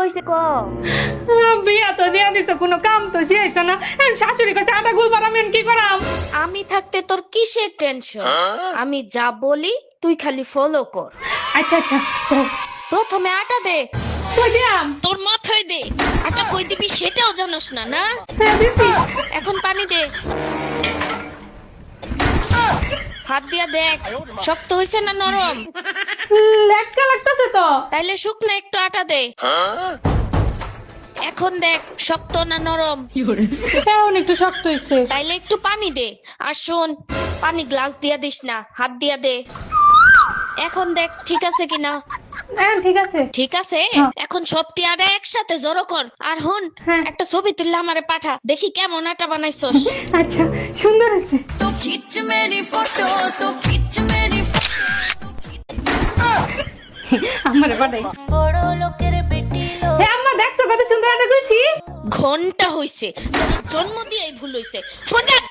হয়েছে ক? বিয়া তো দিয়া দিছে কোনো কাম তো শিয়াইছে না। শাশুড়ি আটা গুলবার আমি কি করাম? আমি থাকতে তোর কিসের টেনশন আমি যা বলি তুই খালি ফলো কর। আচ্ছা আচ্ছা প্রথমে আটা দে। তোর মাথায় দে। আটা কই দিবি সেটাও জানোস না না? হ্যাঁ এখন পানি দে। হাত দিয়া দেখ শক্ত হয়েছে না নরম? তো? তাইলে শুকনো একটু আটা দে। এখন দেখ শক্ত না নরম? হ্যাঁ, কেমন একটু শক্ত হইছে। তাইলে একটু পানি দে। আর শোন পানি গ্লাস দিয়া দিস না হাত দিয়া দে। এখন দেখ ঠিক আছে কিনা? হ্যাঁ ঠিক আছে। ঠিক আছে? হ্যাঁ। এখন সবটি আর একসাথে জড়ো কর। আর হন হ্যাঁ। একটা ছবি তুললে আমারে পাঠা। দেখি কেমন আটা বানাইছস। আচ্ছা সুন্দর আছে তো খিচ মেরি ফটো তো আমার বাড়াই বড় লোকের বেটি লো হ্যাঁ আম্মা দেখছ কত সুন্দর একটা গুছি ঘণ্টা হইছে। জন্ম দিয়েই ভুল হইছে। ফোন রাখ